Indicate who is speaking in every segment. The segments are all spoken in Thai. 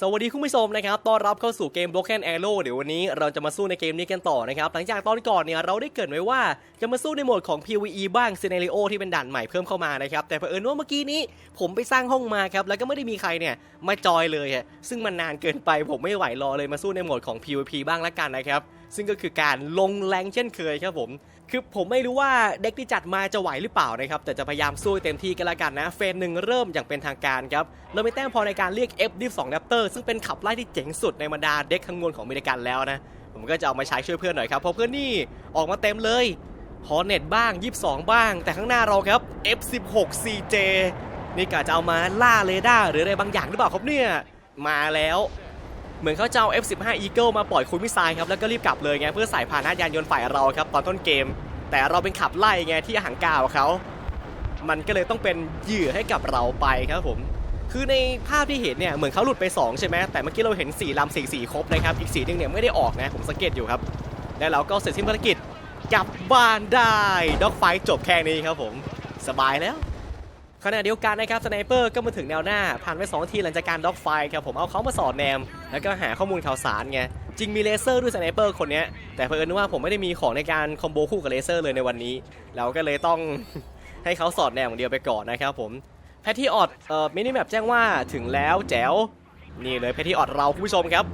Speaker 1: สวัสดีคุณผู้ชมนะครับ ต้อนรับเข้าสู่เกม Broken Arrow เดี๋ยววันนี้เราจะมาสู้ในเกมนี้กันต่อนะครับ หลังจากตอนก่อนเนี่ยเราได้เกิดไว้ว่าจะมาสู้ในโหมดของ PVE บ้าง Scenario ที่เป็นด่านใหม่เพิ่มเข้ามานะครับ แต่เผอิญว่าเมื่อกี้นี้ผมไปสร้างห้องมาครับ แล้วก็ไม่ได้มีใครเนี่ยมาจอยเลยซึ่งมันนานเกินไปผมไม่ไหวรอเลยมาสู้ในโหมดของ PVP บ้างละกันนะครับ ซึ่งก็คือการลงแรงเช่นเคยครับผม คือผมไม่รู้ว่าเด็กที่จัดมาจะไหวหรือเปล่านะครับ แต่จะพยายามสู้เต็มที่กันละกันนะ เฟสหนึ่งเริ่มอย่างเป็นทางการครับเรามีแต้มพอในการเรียก F ดิฟ2 Raptor ซึ่งเป็นขับไล่ที่เจ๋งสุดในบรรดาเด็กทั้งมวลของอเมริกันแล้วนะ ผมก็จะเอามาใช้ช่วยเพื่อนหน่อยครับ เพราะเพื่อนนี่ออกมาเต็มเลยฮอเน็ตบ้าง 22 บ้าง แต่ข้างหน้าเราครับ F16 CJ นี่กะจะเอามาล่าเรดาร์หรืออะไรบางอย่างหรือเปล่าครับเนี่ย มาแล้ว เหมือนเขาจะเอา F15 Eagle มาปล่อยคุยมิสไซล์ครับแล้วก็รีบกลับเลยไงเพื่อใส่พาหนะยานยนต์ฝ่ายเราครับตอนต้นเกม แต่เราเป็นขับไล่ไงที่หารกาวเขามันก็เลยต้องเป็นเหยื่อให้กับเราไปครับผม คือในภาพที่เห็นเนี่ยเหมือนเขาหลุดไป 2 ใช่ไหมแต่เมื่อกี้เราเห็น4ลำ4สีครบนะครับอีกสีหนึงเนี่ยไม่ได้ออกนะผมสังเกตอยู่ครับ แล้วเราก็เสร็จสิ้นภารกิจกลับบ้านได้ด็อกไฟจบแค่นี้ครับผม สบายแล้ว ขณะเดียวกันนะครับสไนเปอร์ก็มาถึงแนวหน้า ผ่านไป2ทีหลังจากการด็อกไฟครับผมเอาเขามาสอดแนม แล้วก็หาข้อมูลข่าวสารไงจริงมีเลเซอร์ด้วยสไนเปอร์คนนี้แต่เพิ่อนว่าผมไม่ได้มีของในการคอมโบคู่กับเลเซอร์เลยในวันนี้ เราก็เลยต้องให้เขาสอดแนมอย่างเดียวไปก่อนนะครับผมแพทที่ออดเอ่อมินิแมปแจ้งว่าถึงแล้วแจ๋วนี่เลยแพทที่ออดเราคุณผู้ชมครับ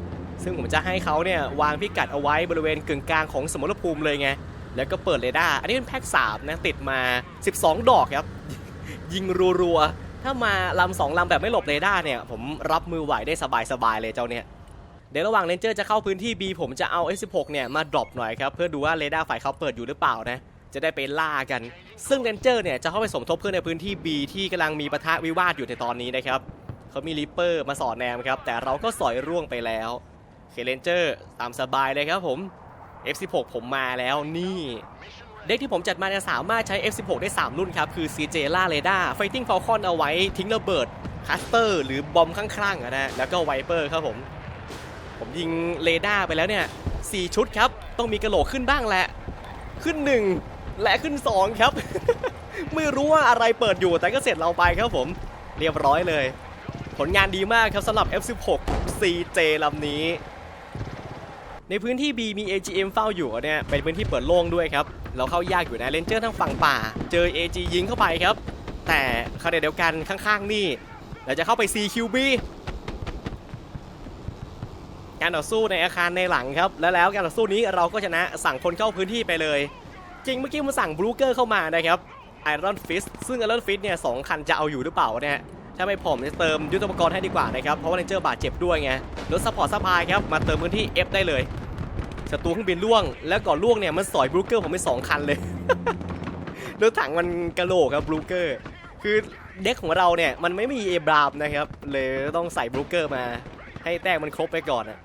Speaker 1: ซึ่งผมจะให้เขาเนี่ยวางพิกัดเอาไว้บริเวณกึ่งกลางของสมรภูมิเลยไงแล้วก็เปิดเรดาร์อันนี้เป็นแพ็ก3นะติดมา 12 ดอกครับ ยิงรัวๆ ถ้ามาลำสองลำแบบไม่หลบเรดาร์เนี่ย ผมรับมือไหวได้สบายๆเลยเจ้าเนี่ย เดี๋ยวระหว่างเรนเจอร์จะเข้าพื้นที่ B ผมจะเอา S16 เนี่ยมาดรอปหน่อยครับเพื่อดูว่าเรดาร์ฝ่ายเขาเปิดอยู่หรือเปล่านะจะได้ไปล่ากัน ซึ่งเรนเจอร์เนี่ยจะเข้าไปสมทบเพื่อนในพื้นที่ B ที่กำลังมีปะทะวิวาทอยู่ในตอนนี้นะครับเขามีริปเปอร์มาสอดแนมครับแต่เราก็สอยร่วงไปแล้วเคเรนเจอร์ตามสบายเลยครับผม F16 ผมมาแล้วนี่ เด็กที่ผมจัดมาเนี่ยสามารถใช้ F16 ได้ 3 รุ่นครับ คือ CJ ล่าเรดาร์ Fighting Falcon เอาไว้ทิ้งระเบิดคัสเตอร์ หรือบอมข้างๆอะนะแล้วก็ไวเปอร์ครับผม ผมยิงเรดาร์ไปแล้วเนี่ย 4 ชุดครับ ต้องมีกระโหลกขึ้นบ้างแหละ ขึ้น 1 และขึ้น 2 ครับ ไม่รู้ว่าอะไรเปิดอยู่แต่ก็เสร็จเราไปครับผม เรียบร้อยเลย ผลงานดีมากครับสำหรับ F16 CJ ลำนี้ ในพื้นที่ B มี AGM เฝ้าอยู่เนี่ยเป็นพื้นที่เปิดโล่งด้วยครับ เราเข้ายากอยู่นะเลนเจอร์ทางฝั่งป่า เจอ AG ยิงเข้าไปครับ แต่ขณะเดียวกันข้างๆนี่เราจะเข้าไป CQB การต่อสู้ในอาคารในหลังครับ แล้วแล้วการต่อสู้นี้เราก็ชนะสั่งคนเข้าพื้นที่ไปเลย จริงเมื่อกี้ผมสั่งบรูเกอร์เข้ามานะครับไอรอนฟิสซึ่งไอรอนฟิสเนี่ยสองคันจะเอาอยู่หรือเปล่าเนี่ยถ้าไม่ผมจะเติมยุทธปกรณ์ให้ดีกว่านะครับ เพราะว่าเลนเจอร์บาดเจ็บด้วยไงรถซัพพอร์ตซัพพลายครับ มาเติมพื้นที่ F ได้เลย ศัตรูเครื่องบินล่วง แล้วก่อนล่วงเนี่ยมันสอยบรูเกอร์ผมไปสองคันเลยรถถังมันกระโหลกครับบรูเกอร์ คือเด็กของเราเนี่ยมันไม่มีเอบรามนะครับเลยต้องใส่บรูเกอร์มา ให้แต้มมันครบไปก่อนอะ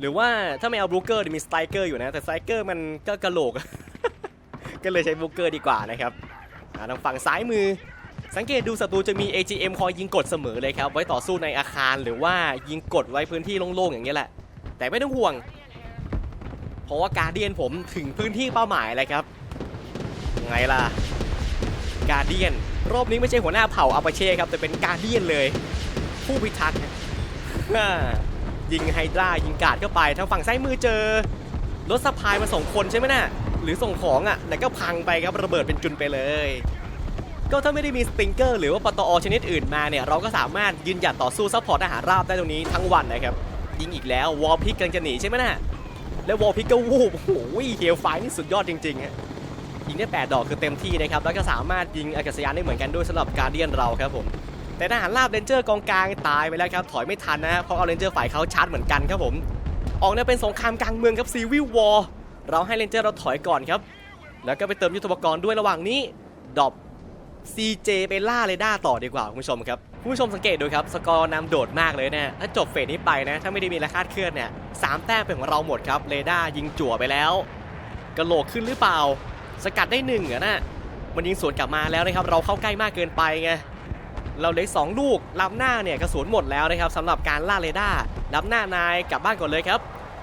Speaker 1: หรือว่าถ้าไม่เอาบรูเกอร์มีสไตรเกอร์อยู่นะ แต่สไตรเกอร์มันก็กระโหลก ก็เลยใช้บรูเกอร์ดีกว่านะครับทางฝั่งซ้ายมือ สังเกตดูศัตรูจะมี AGM คอยยิงกดเสมอเลยครับ ไว้ต่อสู้ในอาคารหรือว่ายิงกดไว้พื้นที่โล่งๆอย่างนี้ยแหละ แต่ไม่ต้องห่วง เพราะว่าการเดียนผมถึงพื้นที่เป้าหมายแล้วครับไงล่ะการเดียนรอบนี้ไม่ใช่หัวหน้าเผ่าอาปาเช่ครับ แต่เป็นการเดียนเลย ผู้พิทักษ์ยิงไฮดรายิงกาดเข้าไปทางฝั่งซ้ายมือเจอรถสะพายมาส่งคนใช่ไหมน่ะหรือส่งของอะแต่ก็พังไปครับระเบิดเป็นจุนไปเลย ก็ถ้าไม่ได้มีสติงเกอร์หรือว่าปตอชนิดอื่นมาเนี่ย เราก็สามารถยืนหยัดต่อสู้ซัพพอร์ตทหารราบได้ตรงนี้ทั้งวันนะครับ ยิงอีกแล้ววอลพิกกำลังจะหนีใช่ไหมน่ะ แล้ววอลพิกก็วูบโอ้โหเฮลไฟนี่สุดยอดจริงๆฮะยิงได้ 8 ดอกคือเต็มที่นะครับ แล้วก็สามารถยิงอากาศยานได้เหมือนกันด้วยสำหรับการเดียนเราครับผม แต่ทหารราบเรนเจอร์กองกลางตายไปแล้วครับ ถอยไม่ทันนะฮะเพราะเอาเรนเจอร์ฝ่ายเขาชาร์จเหมือนกันครับผม ออกเนี่ยเป็นสงครามกลางเมืองครับซีวิลวอร์เราให้เรนเจอร์เราถอยก่อนครับ แล้วก็ไปเติมยุทธปกรณ์ด้วยระหว่างนี้ดรอป CJ ไปล่าเรดาร์ต่อดีกว่าคุณผู้ชมครับ ผู้ชมสังเกตดูครับ สกอร์นำโดดมากเลยเนี่ยถ้าจบเฟสนี้ไปนะ ถ้าไม่ได้มีอะไรคาดเคลื่อนเนี่ยสามแต้มเป็นของเราหมดครับเรดาร์ยิงจั่วไปแล้วกระโหลกขึ้นหรือเปล่า สกัดได้หนึ่งอะนะมันยิงสวนกลับมาแล้วนะครับ เราเข้าใกล้มากเกินไปไงเราเหลือสองลูกลำหน้าเนี่ยกระสุนหมดแล้วนะครับสำหรับการล่าเรดาร์ลำหน้านายกลับบ้านก่อนเลยครับ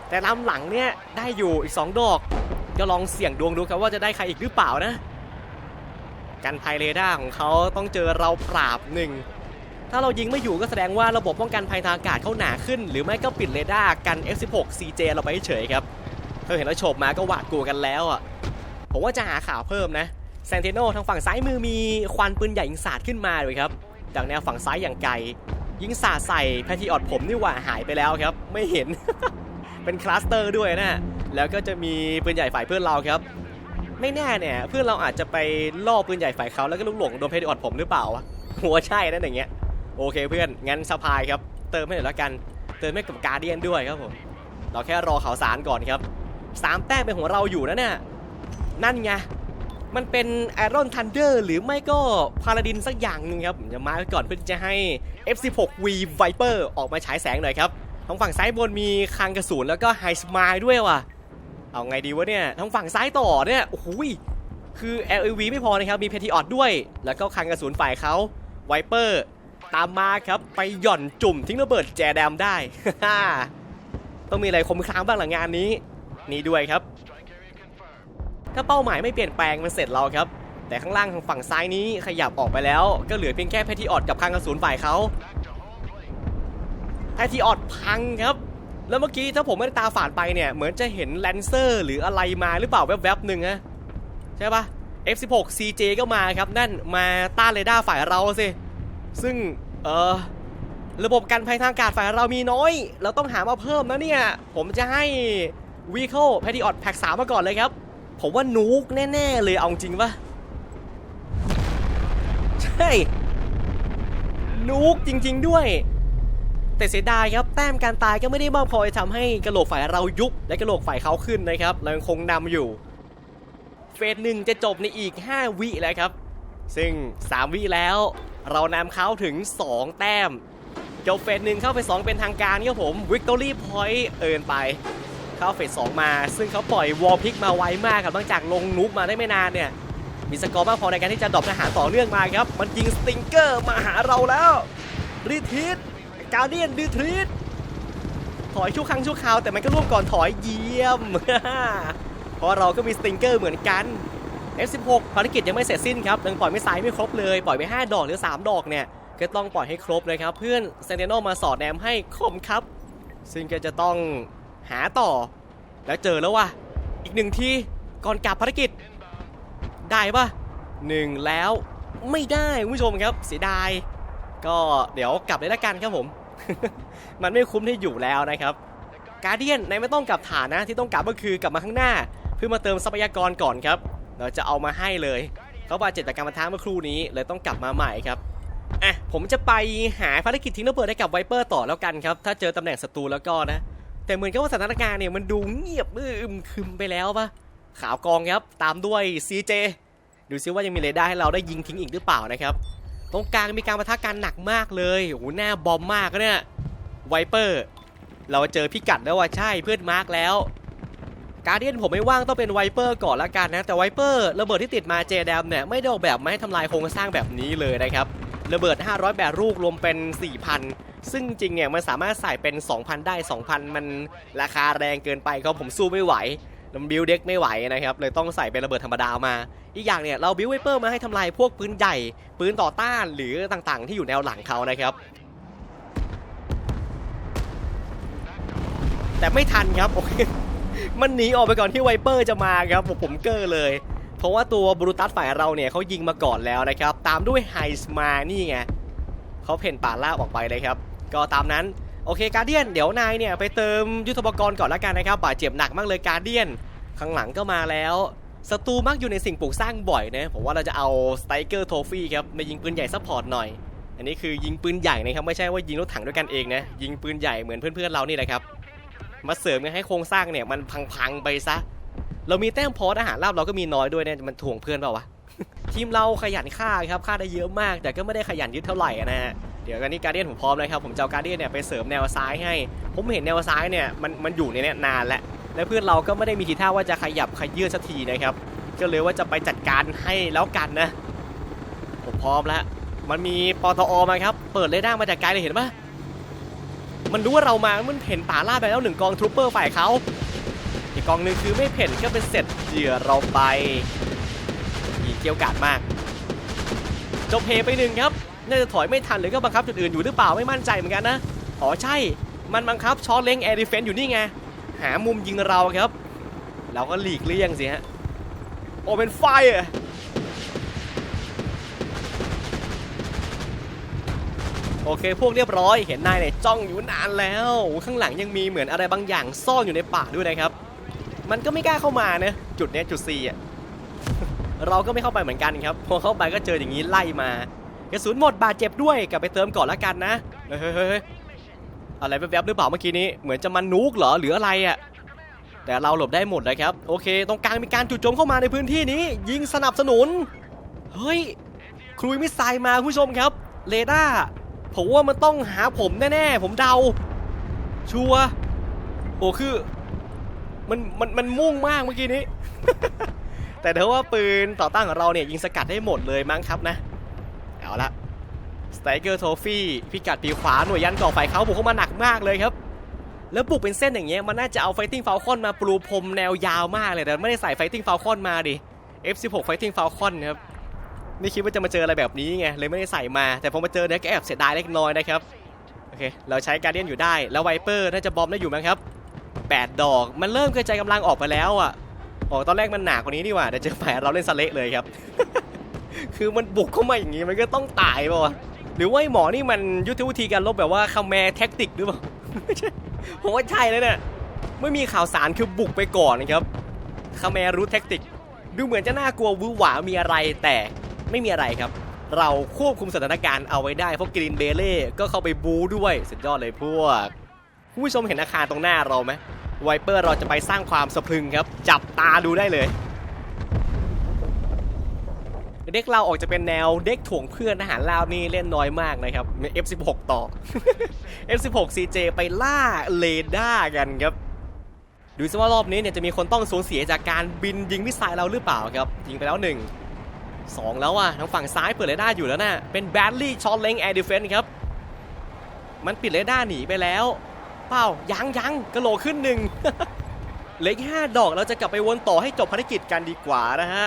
Speaker 1: แต่ลำหลังเนี่ยได้อยู่อีก 2 ดอกก็ลองเสี่ยงดวงดูครับว่าจะได้ใครอีกหรือเปล่านะ กันภัยเรดาร์ของเขาต้องเจอเราปราบหนึ่ง ถ้าเรายิงไม่อยู่ก็แสดงว่าระบบป้องกันภัยทางอากาศเขาหนาขึ้น หรือไม่ก็ปิดเรดาร์กัน F16 CJ เราไปเฉยครับเธอเห็นแล้วโฉบมาก็หวาดกลัวกันแล้วอะผมว่าจะหาข่าวเพิ่มนะเซนเทโนทางฝั่งซ้ายมือมีควันปืนใหญ่ยิงสาดขึ้นมาเลยครับจากแนวฝั่งซ้ายอย่างไกล ยิงสาดใส่แพทริออตผมนี่หว่าหายไปแล้วครับ ไม่เห็น เป็นคลัสเตอร์ด้วยนะแล้วก็จะมีปืนใหญ่ฝ่ายเพื่อนเราครับ ไม่แน่เนี่ยเพื่อนเราอาจจะไปล่อปืนใหญ่ฝ่ายเขาแล้วก็ลุกหลงโดนแพทริออตผมหรือเปล่าหัวใช่นั่นอย่างเงี้ย โอเคเพื่อน งั้นสปายครับ เติมให้หน่อยแล้วกัน เติมให้กับการเดียนด้วยครับผม เราแค่รอข่าวสารก่อนครับสามแต้มเป็นของเราอยู่นะเนี่ยนั่นไง มันเป็นไอรอนทันเดอร์หรือไม่ก็พาราดินสักอย่างหนึ่งครับผมจะมาไว้ก่อนเพื่อจะให้ F16V Viper ออกมาฉายแสงหน่อยครับทางฝั่งซ้ายบนมีคางกระสุนแล้วก็ไฮสมายด้วยว่ะ เอาไงดีวะเนี่ยทางฝั่งซ้ายต่อเนี่ยโอ้โหยคือ LAV ไม่พอนะครับ มีเพทีออดด้วย แล้วก็คางกระสุนฝ่ายเขาไวเปอร์ ตามมาครับไปหย่อนจุ่มทิ้งระเบิดแจแดมได้ ต้องมีอะไรคมคลามบ้างหลังงานนี้ นี่ด้วยครับ ถ้าเป้าหมายไม่เปลี่ยนแปลงมันเสร็จเราครับ แต่ข้างล่างทางฝั่งซ้ายนี้ขยับออกไปแล้ว ก็เหลือเพียงแค่แพทริออดกับคางกระสุนฝ่ายเขาแพทริออดพังครับแล้วเมื่อกี้ถ้าผมไม่ได้ตาฝาดไปเนี่ย เหมือนจะเห็นแลนเซอร์หรืออะไรมาหรือเปล่าแวบๆหนึ่งนะใช่ปะ F16 CJ ก็มาครับ นั่นมาต้านเรดาร์ฝ่ายเราสิ ซึ่งเออระบบกันภัยทางอากาศฝ่ายเรามีน้อย เราต้องหามาเพิ่มนะเนี่ย ผมจะให้ Vehicle Patriot Pack 3มาก่อนเลยครับ ผมว่านูกแน่ ๆ เลยเอาจริงปะใช่ นูกจริง ๆ ด้วย แต่เสียดายครับ แต้มการตายก็ไม่ได้มากพอทำให้กระโหลกฝ่ายเรายุบและกระโหลกฝ่ายเขาขึ้นนะครับเรายังคงนำอยู่ เฟสหนึ่งจะจบในอีก 5 วิแล้วครับ ซึ่ง 3 วิแล้ว เรานำเขาถึง 2 แต้มจบเฟสหนึ่งเข้าเฟสสองเป็นทางการครับผม Victory Point เอินไป เข้าเฟสสองมา ซึ่งเขาปล่อยวอลพิกมาไวมากครับหลังจากลงนุกมาได้ไม่นานเนี่ย มีสกอร์มากพอในการที่จะดรอปทหารต่อเนื่องมาครับ มันยิงสติงเกอร์มาหาเราแล้วรีทีสการเดียนรีทีสถอยชั่วครั้งชั่วคราวแต่มันก็ร่วมก่อนถอยเยี่ยม เพราะเราก็มีสติงเกอร์เหมือนกัน F16 ภารกิจยังไม่เสร็จสิ้นครับยังปล่อยไม่สายไม่ครบเลย ปล่อยไป 5 ดอกหรือ 3 ดอกเนี่ย ก็ต้องปล่อยให้ครบเลยครับ เพื่อนเซนเ i โนมาสอดแนมให้คมครับ ซึ่งก็จะต้องหาต่อ แล้วเจอแล้วว่ะ อีกหนึ่งทีก่อนกลับภารกิจ ได้ปะหนึ่งแล้วไม่ได้คุณผู้ชมครับเสียดาย ก็เดี๋ยวกลับเลยละกันครับผม มันไม่คุ้มที่อยู่แล้วนะครับการเดียนในไม่ต้องกลับฐานนะที่ต้องกลับก็คือกลับมาข้างหน้า เพื่อมาเติมทรัพยากรก่อนครับ เราจะเอามาให้เลยเขาบาดเจ็บจากการมาท้าเมื่อครู่นี้เลยต้องกลับมาใหม่ครับอะผมจะไปหาภารกิจทิ้งระเบิดให้กับไวเปอร์ต่อแล้วกันครับ ถ้าเจอตำแหน่งศัตรูแล้วก็นะ แต่เหมือนกับว่าสถานการณ์เนี่ยมันดูเงียบอึมครึมไปแล้วปะขาวกองครับตามด้วย CJ ดูซิว่ายังมีเรดาร์ให้เราได้ยิงทิ้งอีกหรือเปล่านะครับ ตรงกลางมีการประทะกันหนักมากเลยโอ้โหหน้าบอมมากเนี่ยไวเปอร์เราเจอพิกัดแล้วว่าใช่เพื่อนมาร์กแล้ว การเดียนผมไม่ว่างต้องเป็นไวเปอร์ก่อนละกันนะ แต่ไวเปอร์ระเบิดที่ติดมาเจแดมเนี่ยไม่ได้ออกแบบมาให้ทำลายโครงสร้างแบบนี้เลยนะครับระเบิด 500 แบบลูกรวมเป็น 4,000 ซึ่งจริงเนี่ยมันสามารถใส่เป็น 2,000 ได้ 2,000 มันราคาแรงเกินไปเขาผมสู้ไม่ไหวล้วบิลเด็กไม่ไหวนะครับเลยต้องใส่เป็นระเบิดธรรมดามา อีกอย่างเนี่ยเราบิลไวเปอร์มาให้ทำลายพวกปืนใหญ่ปืนต่อต้านหรือต่างๆ ที่อยู่แนวหลังเขานะครับแต่ไม่ทันครับโอเค มันหนีออกไปก่อนที่ไวเปอร์จะมาครับผมผมเกอร์เลย เพราะว่าตัวบรูตัสฝ่ายเราเนี่ยเขายิงมาก่อนแล้วนะครับ ตามด้วยไฮสมานี่ไงเขาเพ่นป่าล่าออกไปเลยครับ ก็ตามนั้นโอเคการเดียนเดี๋ยวนายเนี่ยไปเติมยุทธปกรณ์ก่อนละกันนะครับบาดเจ็บหนักมากเลยการเดียนข้างหลังก็มาแล้วศัตรูมักอยู่ในสิ่งปลูกสร้างบ่อยนะผมว่าเราจะเอาสไตเกอร์โทฟี่ครับมายิงปืนใหญ่ซัพพอร์ตหน่อย อันนี้คือยิงปืนใหญ่นะครับไม่ใช่ว่ายิงรถถังด้วยกันเองนะยิงปืนใหญ่เหมือนเพื่อนๆเรานี่แหละครับ มาเสริมกันให้โครงสร้างเนี่ยมันพังๆไปซะ เรามีแต้มพอสอาหารลาบเราก็มีน้อยด้วยเนี่ยมันถ่วงเพื่อนเปล่าวะทีมเราขยันฆ่าครับฆ่าได้เยอะมาก แต่ก็ไม่ได้ขยันยึดเท่าไหร่นะฮะเดี๋ยวกันนี้การเดียนผมพร้อมเลยครับผมจะเอาการเดียนเนี่ยไปเสริมแนวซ้ายให้ ผมเห็นแนวซ้ายเนี่ยมันมันอยู่ในเนี้นานแล้วและเพื่อนเราก็ไม่ได้มีทีท่าว่าจะขยับขยื่นสักทีนะครับก็เลยว่าจะไปจัดการให้แล้วกันนะ ผมพร้อมแล้วมันมีปตอมาครับ เปิดเรดาร์มาจากไกลเลยเห็นปะ มันรู้ว่าเรามา มันเห็นป่าล่าไปแล้วหนึ่งกองทรูปเปอร์ฝ่ายเขาอีกกองหนึ่งคือไม่เพ่นก็เป็นเสร็จเหยื่อเราไปยิงเกี่ยวกาดมากจบเพไปหนึ่งครับน่าจะถอยไม่ทันหรือก็บังคับจุดอื่นอยู่หรือเปล่าไม่มั่นใจเหมือนกันนะอ๋อใช่มันบังคับช็อตเล้งแอร์ดิเฟนอยู่นี่ไงหามุมยิงเราครับ เราก็หลีกเลี่ยงสิฮะโอเป็นไฟ โอเค พวกเรียบร้อยเห็นนายเนี่ยจ้องอยู่นานแล้วข้างหลังยังมีเหมือนอะไรบางอย่างซ่อนอยู่ในป่าด้วยนะครับ มันก็ไม่กล้าเข้ามานะจุดเนี้ยจุด C อะเราก็ไม่เข้าไปเหมือนกันครับพอเข้าไปก็เจออย่างนี้ไล่มากระสุนหมดบาดเจ็บด้วยกลับไปเติมก่อนละกันนะเฮ้ยเฮ้ยอะไรแวบๆหรือเปล่าเมื่อกี้นี้เหมือนจะมันนุกเหรอหรืออะไรอะแต่เราหลบได้หมดเลยครับ โอเค ตรงกลางมีการจู่โจมเข้ามาในพื้นที่นี้ ยิงสนับสนุน เฮ้ยครุยมิสไซล์มาคุณผู้ชมครับ เรดาร์ ผมว่ามันต้องหาผมแน่ๆ ผมเดา ชัวโอ้คือ มันมันมันมุ่งมากเมื่อกี้นี้ แต่เธอว่าปืนต่อต้านของเราเนี่ยยิงสกัดได้หมดเลยมั้งครับนะ เอาละสไตเกอร์โทฟี่พิกัดปีขวาหน่วยยันก่อไฟเขาบุกเข้ามาหนักมากเลยครับ แล้วบุกเป็นเส้นอย่างเงี้ยมันน่าจะเอาไฟติ้งฟ a ลคอนมาปลูพรมแนวยาวมากเลยแต่ไม่ได้ใส่ไฟติ้งฟ a ลคอนมาดิ F16 ไฟติ้งฟ a ลคอนครับ ไม่คิดว่าจะมาเจออะไรแบบนี้ไงเลยไม่ได้ใส่มา แต่พอมาเจอเนี่ยก็แอบเสียดายเล็กน้อยนะครับโอเคเราใช้การเดียนอยู่ได้ แล้วไวเปอร์น่าจะบอมได้อยู่มั้งครับแปดดอก มันเริ่มกระจายกำลังออกไปแล้วอะอ๋อตอนแรกมันหนากกว่านี้นี่หว่าเดี๋ยวเจอแผลเราเล่นสเละเลยครับ คือมันบุกเข้ามาอย่างงี้มันก็ต้องตายป่าวะหรือว่าหมอนี่มันยุทธวิธีการลบแบบว่าคาแมร์แท็กติกหรือเปล่าไม่ใช่ผมว่าใช่แล้วเนี่ยไม่มีข่าวสารคือบุกไปก่อนนะครับคาแมร์รู้แท็กติก ดูเหมือนจะน่ากลัววือหวามีอะไรแต่ ไม่มีอะไรครับ เราควบคุมสถานการณ์เอาไว้ได้ เพราะกรีนเบเล่ก็เข้าไปบูด้วยสุดยอดเลยพวกคุณผู้ชมเห็นอาคารตรงหน้าเราไหมไวเปอร์เราจะไปสร้างความสะพรึงครับ จับตาดูได้เลยเด็กเราออกจะเป็นแนวเด็กถ่วงเพื่อนทหารลาวนี่เล่นน้อยมากนะครับ F16 ต่อ F16 CJ ไปล่าเรดาร์กันครับ ดูซิว่ารอบนี้เนี่ยจะมีคนต้องสูญเสียจากการบินยิงมิสไซล์เราหรือเปล่าครับ ยิงไปแล้วหนึ่ง สองแล้วอะทางฝั่งซ้ายเปิดเรดาร์อยู่แล้วนะเป็นแบดลี่ช็อตเลงแอร์ดิเฟนครับ มันปิดเรดาร์หนีไปแล้ว เปล่ายังยังกระโหลกขึ้นหนึ่งเล็กห้าดอกเราจะกลับไปวนต่อให้จบภารกิจกันดีกว่านะฮะ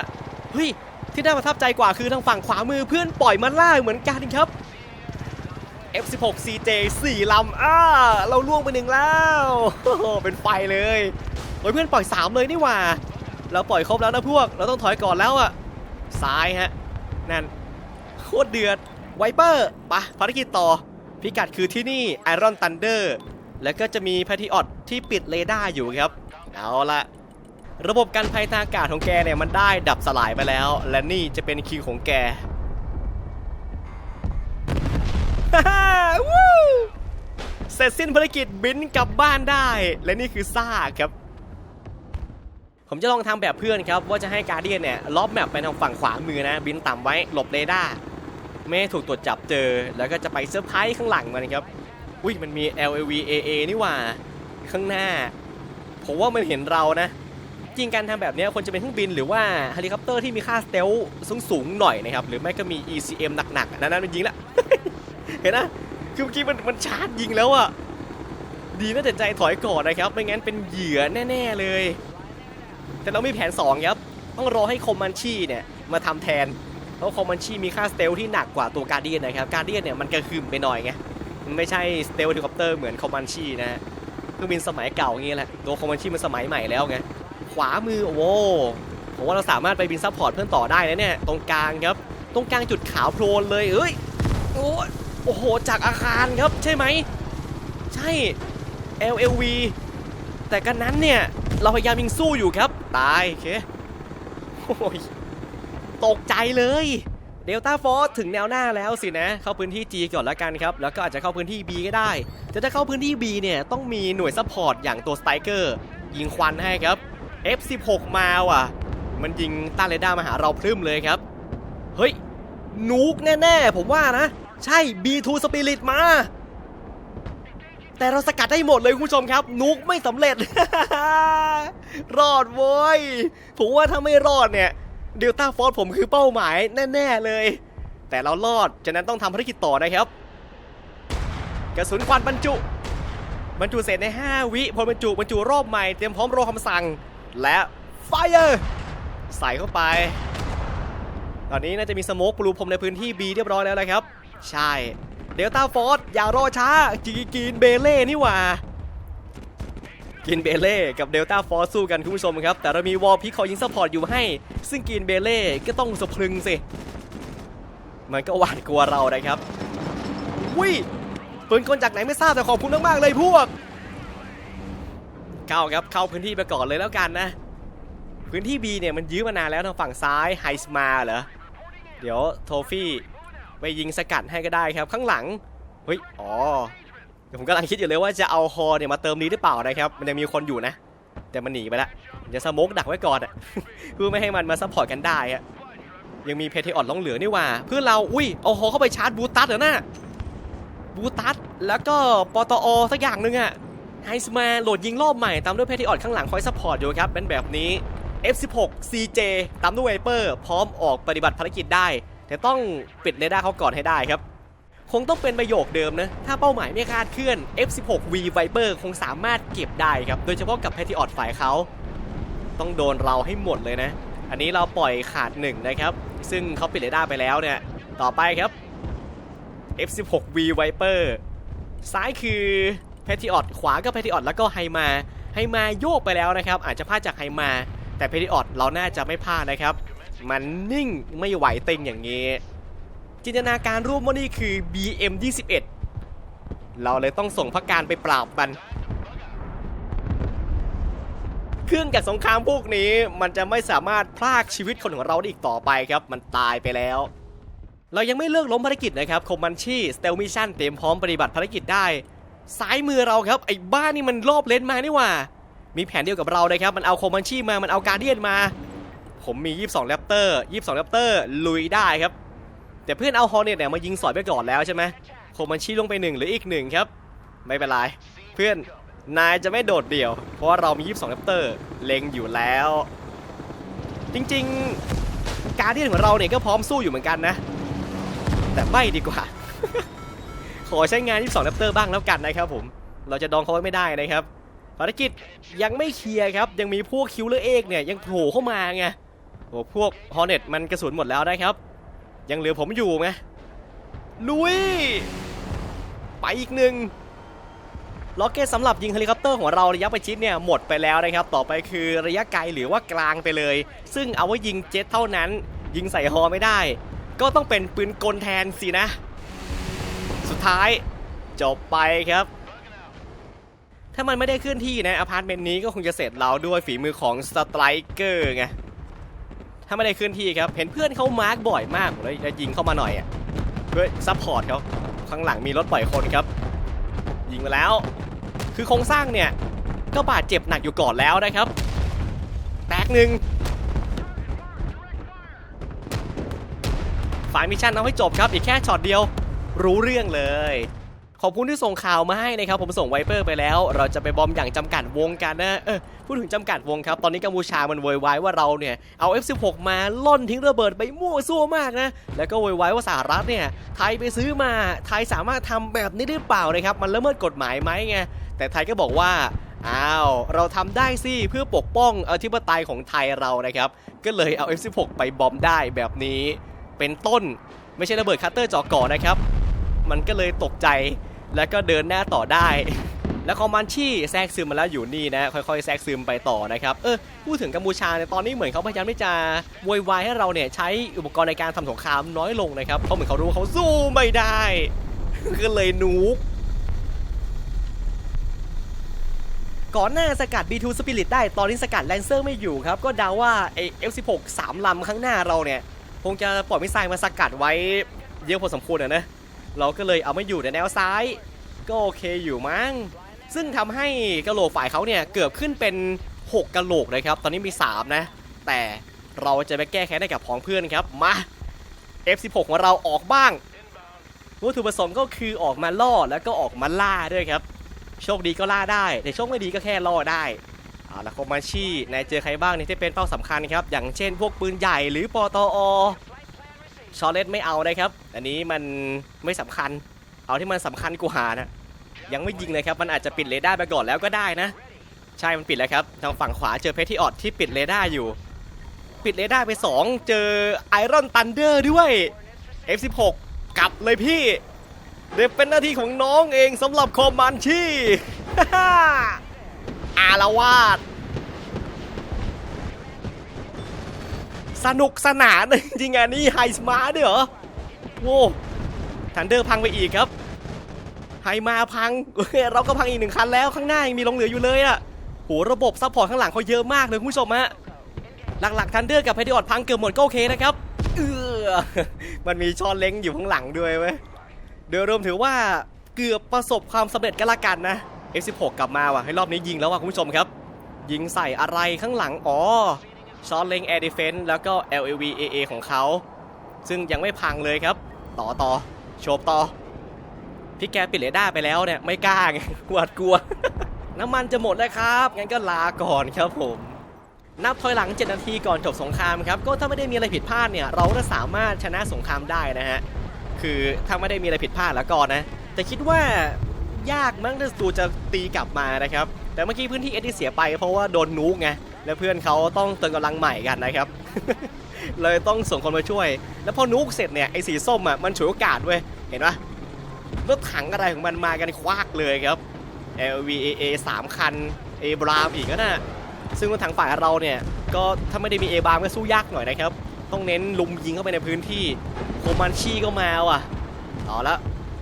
Speaker 1: เฮ้ยที่น่าประทับใจกว่าคือทางฝั่งขวามือเพื่อนปล่อยมาล่าเหมือนกันครับ F16 CJ 4ลำอ้าเราล่วงไปหนึ่งแล้วเป็นไฟเลยโอ้ยเพื่อนปล่อย 3 เลยนี่หว่า เราปล่อยครบแล้วนะพวก เราต้องถอยก่อนแล้วอะ ซ้ายฮะ นั่น โคตรเดือด ไวเปอร์ปะภารกิจต่อ พิกัดคือที่นี่ไอรอน t ันเดอร์แล้วก็จะมีแพทิออดที่ปิดเรดาร์อยู่ครับ เอาละระบบการภัยทางอากาศของแกเนี่ยมันได้ดับสลายไปแล้ว และนี่จะเป็นคิวของแกฮ่าวู้เสร็จสิ้นภารกิจบินกลับบ้านได้ และนี่คือซ่ากครับ ผมจะลองทำแบบเพื่อนครับว่าจะให้การเดียนเนี่ยล็อบแมปไปทางฝั่งขวามือนะ บินต่ำไว้หลบเรดาร์ไม่ถูกตรวจจับเจอ แล้วก็จะไปเซอร์ไพรส์ข้างหลังมันครับอุ้ยมันมี LAV AA นี่ว่าข้างหน้า ผมว่ามันเห็นเรานะ จริงการทำแบบเนี้ยควรจะเป็นเครื่องบินหรือว่าเฮลิคอปเตอร์ที่มีค่าสเตลสูงสูงหน่อยนะครับหรือไม่ก็มี ECM หนักๆอันนั้นมันยิงละเห็นนะคือเมื่อกี้มันมันชาร์จยิงแล้วอะดีน่าจะใจถอยก่อนนะครับไม่งั้นเป็นเหยื่อแน่ ๆเลย แต่เรามีแผน2ครับต้องรอให้คอมมันชีเนี่ยมาทำแทน เพราะคอมมันชีมีค่าสเตลที่หนักกว่าตัวการเดียนนะครับการเดียนเนี่ยมันกระคืมไปหน่อยไงมันไม่ใช่สเตลเฮลิคอปเตอร์เหมือนคอมมันชีนะฮะเครื่องบินสมัยเก่าอย่างงี้แหละตัวคอมมันชีมันสมัยใหม่แล้วไงขวามือโอ้โหผมว่าเราสามารถไปบินซัพพอร์ตเพื่อนต่อได้นะเนี่ยตรงกลางครับตรงกลางจุดขาวโพลนเลยเอ้ยโอ้ยโอ้โห จากอาคารครับใช่ไหม ใช่ LLV แต่กันนั้นเนี่ย เราพยายามยิงสู้อยู่ครับ ตายเคโอ้ยตกใจเลยเดลต้าฟอร์ถึงแนวหน้าแล้วสินะ เข้าพื้นที่ G ก่อนแล้วกันครับ แล้วก็อาจจะเข้าพื้นที่ B ก็ได้แต่ถ้าเข้าพื้นที่ B เนี่ยต้องมีหน่วยซัพพอร์ตอย่างตัวสไตรเกอร์ยิงควันให้ครับ F16 มาว่ะ มันยิงต้านเรดาร์มาหาเราพรึมเลยครับ เฮ้ยนูกแน่ ๆ ผมว่านะ ใช่ B2 Spirit มา แต่เราสกัดได้หมดเลยคุณผู้ชมครับนูกไม่สำเร็จ รอดโว้ยผมว่าถ้าไม่รอดเนี่ยเดลต้าฟอร์ผมคือเป้าหมายแน่ ๆเลย แต่เรารอดฉะนั้นต้องทำภารกิจต่อนะครับ กระสุนควันบรรจุบรรจุเสร็จใน 5 วิพอบรรจุบรรจุรอบใหม่เตรียมพร้อมรอคำสั่ง และไฟเออร์ใส่เข้าไป ตอนนี้น่าจะมีสโมกปลูพรมในพื้นที่ B เรียบร้อยแล้วนะครับ ใช่ เดลต้าฟอร์สอย่ารอช้าจีกินเบเล่นี่หว่า กินเบเล่กับเดลต้าฟอร์สสู้กันคุณผู้ชมครับ แต่เรามีวอลพิคคอยยิงซัพพอร์ตอยู่ให้ ซึ่งกินเบเล่ก็ต้องสะพรึงสิ มันก็หวาดกลัวเรานะครับวิปืนกลจากไหนไม่ทราบแต่ขอบคุณมากๆเลยพวกเข้าครับเข้าพื้นที่ไปก่อนเลยแล้วกันนะ พื้นที่ B เนี่ยมันยื้อมานานแล้วทางฝั่งซ้ายไฮสมาเหรอเดี๋ยวโทฟี่ ไปยิงสกัดให้ก็ได้ครับข้างหลังเฮ้ยอ๋อเดี๋ยวผมกำลังคิดอยู่เลยว่าจะเอาฮอเนี่ยมาเติมนี้หรือเปล่านะครับมันยังมีคนอยู่นะ แต่มันหนีไปละเดี๋ยวสโมกดักไว้ก่อนอะเพื่อไม่ให้มันมาซัพพอร์ตกันได้อะยังมีเพเทออนล่องเหลือนี่ว่า เพื่อเราอุ้ยเอาฮอเข้าไปชาร์จบูตัสเหรอน่ะบูตัสแล้วก็ปตอสักอย่างหนึ่งอะไฮสแมาโหลดยิงรอบใหม่ตามด้วยเพเทออนข้างหลังคอยซัพพอร์ตอยู่ครับเป็นแบบนี้ F16 CJ ตามด้วยไวเปอร์พร้อมออกปฏิบัติภารกิจได้ แต่ต้องปิดเรดาร์เขาก่อนให้ได้ครับ คงต้องเป็นประโยคเดิมนะ ถ้าเป้าหมายไม่คาดเคลื่อน F16V Viper คงสามารถเก็บได้ครับ โดยเฉพาะกับแพทิออดฝ่ายเขา ต้องโดนเราให้หมดเลยนะ อันนี้เราปล่อยขาดหนึ่งนะครับ ซึ่งเขาปิดเรดาร์ไปแล้วเนี่ย ต่อไปครับ F16V Viper ซ้ายคือแพทิออดขวาก็แพทิออดแล้วก็ไฮมาไฮมาโยกไปแล้วนะครับ อาจจะพลาดจากไฮมา แต่เพทิออดเราน่าจะไม่พลาดนะครับ มันนิ่งไม่ไหวติงอย่างนี้ จินตนาการร่วมว่านี่คือ BM 21เราเลยต้องส่งพักการไปปราบมัน เครื่องจากสงครามพวกนี้มันจะไม่สามารถพลากชีวิตคนของเราได้อีกต่อไปครับ มันตายไปแล้ว เรายังไม่เลิกล้มภารกิจนะครับคอมมันชี่สเตลมิชั่นเตรียมพร้อมปฏิบัติภารกิจได้ซ้ายมือเราครับไอ้บ้านนี่มันรอบเลนมานี่ว่า มีแผนเดียวกับเรานะครับ มันเอาคอมมันชี่มา มันเอาการเดียนมา ผมมี 22แรปเตอร์22แรปเตอร์ลุยได้ครับ แต่เพื่อนเอาฮอร์เน็ตเนี่ยมายิงสอยไปก่อนแล้วใช่ไหมคงมันชี้ลงไปหนึ่งหรืออีกหนึ่งครับ ไม่เป็นไรเพื่อนนายจะไม่โดดเดี่ยว เพราะว่าเรามี 22แรปเตอร์เล็งอยู่แล้ว จริงๆ การเดียนของเราเนี่ยก็พร้อมสู้อยู่เหมือนกันนะ แต่ไม่ดีกว่า ขอใช้งาน 22แรปเตอร์บ้างแล้วกันนะครับผมเราจะดองเขาไว้ไม่ได้นะครับภารกิจยังไม่เคลียร์ครับ ยังมีพวกคิวเลอร์เอกเนี่ยยังโผล่เข้ามาไง โอ้พวกฮอร์เน็ตมันกระสุนหมดแล้วนะครับ ยังเหลือผมอยู่ไงลุย ไปอีกหนึ่งล็อกเก็ตสำหรับยิงเฮลิคอปเตอร์ของเราระยะประชิดเนี่ยหมดไปแล้วนะครับ ต่อไปคือระยะไกลหรือว่ากลางไปเลย ซึ่งเอาไว้ยิงเจ็ตเท่านั้น ยิงใส่ฮอไม่ได้ ก็ต้องเป็นปืนกลแทนสินะ สุดท้ายจบไปครับ ถ้ามันไม่ได้เคลื่อนที่นะอพาร์ตเมนต์นี้ก็คงจะเสร็จเราด้วยฝีมือของสไตรเกอร์ไง ถ้าไม่ได้เคลื่อนที่ครับ เห็นเพื่อนเขามาร์กบ่อยมากผมเลยจะยิงเข้ามาหน่อยอะเพื่อซัพพอร์ตเขาข้างหลังมีรถปล่อยคนครับ ยิงมาแล้ว คือโครงสร้างเนี่ยก็บาดเจ็บหนักอยู่ก่อนแล้วนะครับ แตกหนึ่งฝ่ายมิชชั่นเอาให้จบครับ อีกแค่ช็อตเดียวรู้เรื่องเลย ขอบคุณที่ส่งข่าวมาให้นะครับ ผมส่งไวเปอร์ไปแล้ว เราจะไปบอมอย่างจำกัดวงกันนะเออพูดถึงจำกัดวงครับ ตอนนี้กัมพูชามันโวยวายว่าเราเนี่ยเอา F16 มาล่อนทิ้งระเบิดไปมั่วซั่วมากนะ แล้วก็โวยวายว่าสหรัฐเนี่ยไทยไปซื้อมาไทยสามารถทำแบบนี้ได้เปล่านะครับ มันละเมิดกฎหมายไหมไงแต่ไทยก็บอกว่าอ้าว เราทำได้สิ เพื่อปกป้องอธิปไตยของไทยเรานะครับ ก็เลยเอา F16 ไปบอมได้แบบนี้ เป็นต้น ไม่ใช่ระเบิดคัตเตอร์เจาะก่อนะครับ มันก็เลยตกใจ แล้วก็เดินหน้าต่อได้ แล้วคอมมานชี่แทรกซึมมาแล้วอยู่นี่นะค่อยๆแทรกซึมไปต่อนะครับเออพูดถึงกัมพูชาเนี่ยตอนนี้เหมือนเขาพยายามที่จะโวยวายให้เราเนี่ยใช้อุปกรณ์ในการทำสงครามน้อยลงนะครับเพราะเหมือนเขารู้ว่าเขาสู้ไม่ได้ก็เลยนูกก่อนหน้าสกัด B2 Spirit ได้ตอนนี้สกัด Lancer ไม่อยู่ครับ ก็เดาว่าไอ้ F16 3 ลำข้างหน้าเราเนี่ย คงจะปล่อยมิสไซล์มาสกัดไว้เยอะพอสมควรอะนะ เราก็เลยเอามาอยู่ในแนวซ้าย ก็โอเคอยู่มั้ง ซึ่งทำให้กะโหลกฝ่ายเขาเนี่ยเกือบขึ้นเป็น 6กะโหลกนะครับ ตอนนี้มี 3 นะ แต่เราจะไปแก้แค้นให้กับพ้องเพื่อนครับ มา F16 ของเราออกบ้าง วัตถุประสงค์ก็คือออกมาล่อแล้วก็ออกมาล่าด้วยครับ โชคดีก็ล่าได้ แต่โชคไม่ดีก็แค่ล่อได้เอาละโคมาชี่นายเจอใครบ้างเนี่ยที่เป็นเป้าสำคัญครับ อย่างเช่นพวกปืนใหญ่หรือปตอ ชอเลตไม่เอานะครับ อันนี้มันไม่สำคัญ เอาที่มันสำคัญกว่านะ ยังไม่ยิงเลยครับ มันอาจจะปิดเรดาร์ไปก่อนแล้วก็ได้นะ ใช่ มันปิดแล้วครับ ทางฝั่งขวาเจอเพทีออดที่ปิดเรดาร์อยู่ ปิดเรดาร์ไป 2 เจอไอรอนตันเดอร์ด้วย F16 กลับเลยพี่ เดี๋ยวเป็นหน้าที่ของน้องเองสำหรับคอมมานชี่อาละวาด สนุกสนานจริงอันนี้ไฮสมาด้วยเหรอโว้ทันเดอร์พังไปอีกครับไฮมาพังเราก็พังอีกหนึ่งคันแล้วข้างหน้ายังมีลงเหลืออยู่เลยอะโหระบบซัพพอร์ตข้างหลังเขาเยอะมากเลยคุณผู้ชมฮะหลักๆทันเดอร์กับเพดิออดพังเกือบหมดก็โอเคนะครับเออมันมีช้อนเล้งอยู่ข้างหลังด้วยเว้ยโดยรวมถือว่าเกือบประสบความสำเร็จกันละกันนะ F16 กลับมาว่ะให้รอบนี้ยิงแล้วว่ะคุณผู้ชมครับ ยิงใส่อะไรข้างหลังอ๋อ ช้อนเล้ง Air Defense แล้วก็ LAV AA ของเขา ซึ่งยังไม่พังเลยครับ ต่อต่อโฉบต่อ พี่แกปิดเรดาร์ไปแล้วเนี่ย ไม่กล้าไงหวาดกลัว น้ำมันจะหมดแล้วครับ งั้นก็ลาก่อนครับผม นับถอยหลัง 7 นาทีก่อนจบสงครามครับ ก็ถ้าไม่ได้มีอะไรผิดพลาดเนี่ย เราก็สามารถชนะสงครามได้นะฮะ คือถ้าไม่ได้มีอะไรผิดพลาดแล้วก่อนนะ แต่คิดว่ายากมั้งถ้าตูจะตีกลับมานะครับ แต่เมื่อกี้พื้นที่เอ็ดที่เสียไปเพราะว่าโดนนูกไง แล้วเพื่อนเขาต้องเติมกำลังใหม่กันนะครับ เลยต้องส่งคนมาช่วย แล้วพอนูกเสร็จเนี่ยไอ้สีส้มอะมันฉวยโอกาสเว้ยเห็นปะรถถังอะไรของมันมากันควักเลยครับ LVAA 3 คัน A บรามอีกก็น่ะซึ่งรถถังฝ่ายเราเนี่ยก็ถ้าไม่ได้มี A บรามก็สู้ยากหน่อยนะครับ ต้องเน้นลุมยิงเข้าไปในพื้นที่โคมันชีก็มาว่ะเอาละ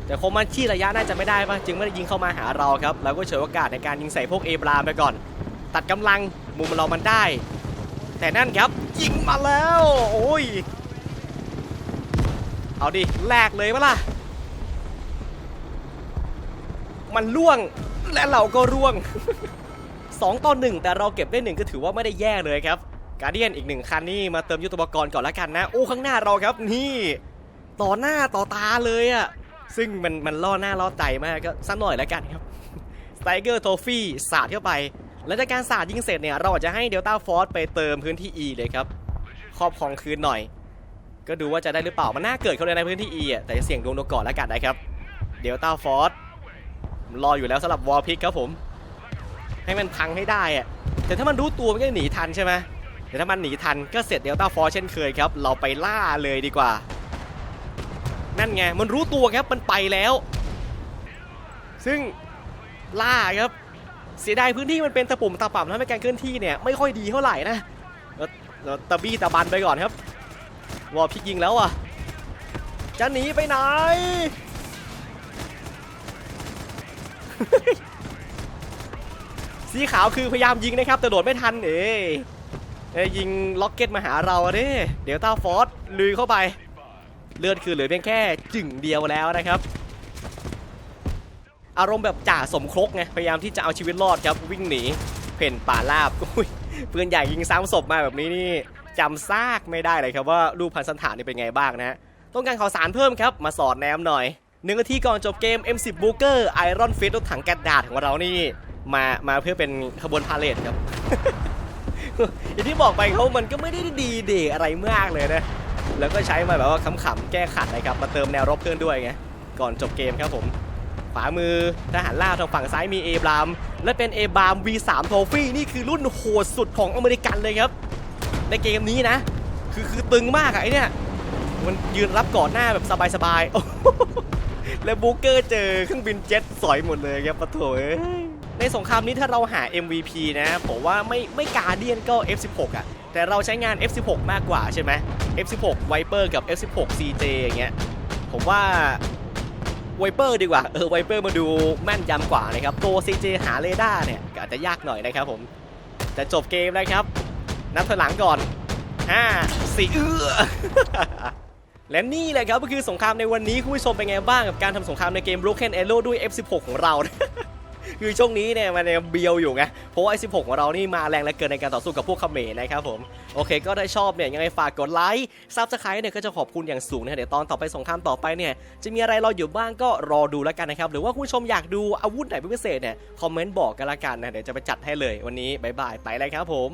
Speaker 1: แต่โคมันชีระยะน่าจะไม่ได้ปะจึงไม่ได้ยิงเข้ามาหาเราครับแล้วก็เฉยโอกาสในการยิงใส่พวก A บรามไปก่อน ตัดกำลัง มุมเรามันได้ แต่นั่นครับยิงมาแล้ว โอ้ย เอาดิแลกเลยปะล่ะ มันล่วงและเราก็ร่วง 2 ต่อ 1 แต่เราเก็บได้หนึ่งก็ถือว่าไม่ได้แย่เลยครับการเดียนอีกหนึ่งคันนี่มาเติมยุทธปกรณ์ก่อนละกันนะ โอ้ข้างหน้าเราครับนี่ ต่อหน้าต่อตาเลยอะซึ่งมันมันล่อหน้าล่อใจมากก็สักหน่อยละกันครับสไตเกอร์โทฟี่สาดเข้าไป และจากการสาดยิงเสร็จเนี่ยเราอาจจะให้เดลต้าฟอร์สไปเติมพื้นที่ E เลยครับครอบครองคืนหน่อย ก็ดูว่าจะได้หรือเปล่า มันน่าเกิดเขาเลยในพื้นที่ E อะแต่จะเสี่ยงดวงดูก่อนและกันนะครับเดลต้าฟอร์สรออยู่แล้วสำหรับวอลพิกครับผม ให้มันพังให้ได้อะแต่ถ้ามันรู้ตัวมันก็หนีทันใช่ไหมแต่ถ้ามันหนีทันก็เสร็จเดลต้าฟอร์เช่นเคยครับ เราไปล่าเลยดีกว่า นั่นไง มันรู้ตัวครับ มันไปแล้ว ซึ่งล่าครับ เสียดายพื้นที่มันเป็นตะปุ่มตะป่ำทำให้การเคลื่อนที่เนี่ยไม่ค่อยดีเท่าไหร่นะตะบี้ตะบันไปก่อนครับวอลพิกยิงแล้วอะจะหนีไปไหน สีขาวคือพยายามยิงนะครับแต่โดดไม่ทันเอ้ยเอ้ยยิงล็อกเก็ตมาหาเราเด้เดี๋ยวต้าฟอสลุยเข้าไป เลือดคือเหลือเพียงแค่จึงเดียวแล้วนะครับ อารมณ์แบบจ่าสมครกไงพยายามที่จะเอาชีวิตรอดครับวิ่งหนีเพ่นป่าลาบอุ้ยเพื่อนใหญ่ยิงซ้ำศพมาแบบนี้นี่จำซากไม่ได้เลยครับว่ารูปพันสันฐานนี่เป็นไงบ้างนะต้องการข่าวสารเพิ่มครับมาสอดแนมหน่อยหนึ่งนาทีก่อนจบเกม M10 b o o k e r Iron Fist รถถังแกนดาษของเรานี่มามาเพื่อเป็นขบวนพาเลทครับอย่างที่บอกไปเขามันก็ไม่ได้ดีเดอะไรมากเลยนะ แล้วก็ใช้มาแบบว่าขำๆแก้ขัดนะครับ มาเติมแนวรบเพื่อนด้วยไง ก่อนจบเกมครับผม ขวามือทหารล่าทางฝั่งซ้ายมีเอบราม และเป็นเอบราม V3 โทฟี่นี่คือรุ่นโหดสุดของอเมริกันเลยครับ ในเกมนี้นะ คือคือตึงมากอะไอเนี่ยมันยืนรับก่อนหน้าแบบสบายๆ แล้วบูเกอร์เจอเครื่องบินเจ็ตสอยหมดเลยครับปะโถในสงครามนี้ถ้าเราหา MVP นะ ผมว่าไม่ไม่กาเดียนก็ F16 อะแต่เราใช้งาน F16 มากกว่าใช่ไหม F16 Viper กับ F16 CJ อย่างเงี้ย ผมว่า ไวเปอร์ดีกว่า เออไวเปอร์มาดูแม่นยำกว่านะครับ ตัว CJ หาเรดาร์เนี่ยก็อาจจะยากหน่อยนะครับผมแต่จบเกมแล้วครับ นับถอยหลังก่อน 5 4เอื้อและนี่แหละครับก็คือสงครามในวันนี้คุณผู้ชมเป็นไงบ้างกับการทำสงครามในเกม Broken Arrow ด้วย F16 ของเรา คือช่วงนี้เนี่ยมันยังเบียวอยู่ไงเพราะว่าไอ้สิของเรานี่มาแรงและเกินในการต่อสู้กับพวกเขมรนะครับผมโอเค ก็ได้ชอบเนี่ยยังไงฝากกดไลค์ซับสไครต์เนี่ยก็จะขอบคุณอย่างสูงนะเดี๋ยวตอนต่อไปสงครามต่อไปเนี่ยจะมีอะไรรออยู่บ้างก็รอดูแล้วกันนะครับหรือว่าคุณผู้ชมอยากดูอาวุธไหนเป็นพิเศษเนี่ยคอมเมนต์บอกกันละกันนะเดี๋ยวจะไปจัดให้เลยวันนี้บายบายไปเลยครับผม